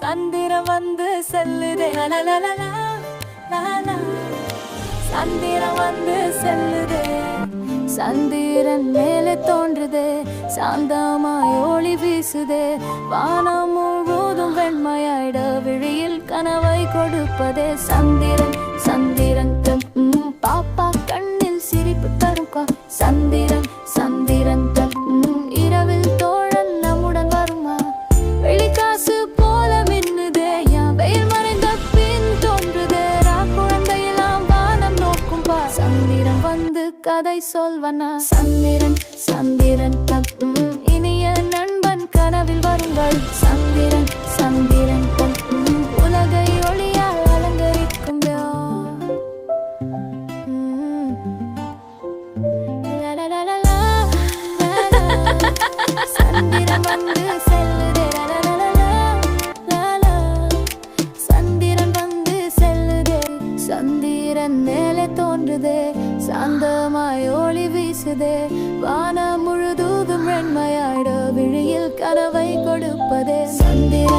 சந்திரம் வந்து செல்லுதே. சந்திரம் வந்து செல்லுதே. சந்திரன் மேலே தோன்றுதே. சாந்தமாய் ஒளி வீசுதே. வானம் முழுவதும் வெண்மையாயிட விழியில் கனவை கொடுப்பதே. சந்திரன் கதை சொல்வனா சந்திரன் சந்திரன் தப்பும் இனிய நண்பன் கனவில் வருங்கள் சந்திரன் சந்திரன் தப்பும் உலகை ஒளியால் அலங்கரிக்கும் சந்திரன் வந்து சந்திரன் தோன்றுதே சாந்தமாய் ஒளி வீசுதே. வானம் முழுதும் வெண்மையாட விழியில் கனவை கொடுப்பதே. சந்திர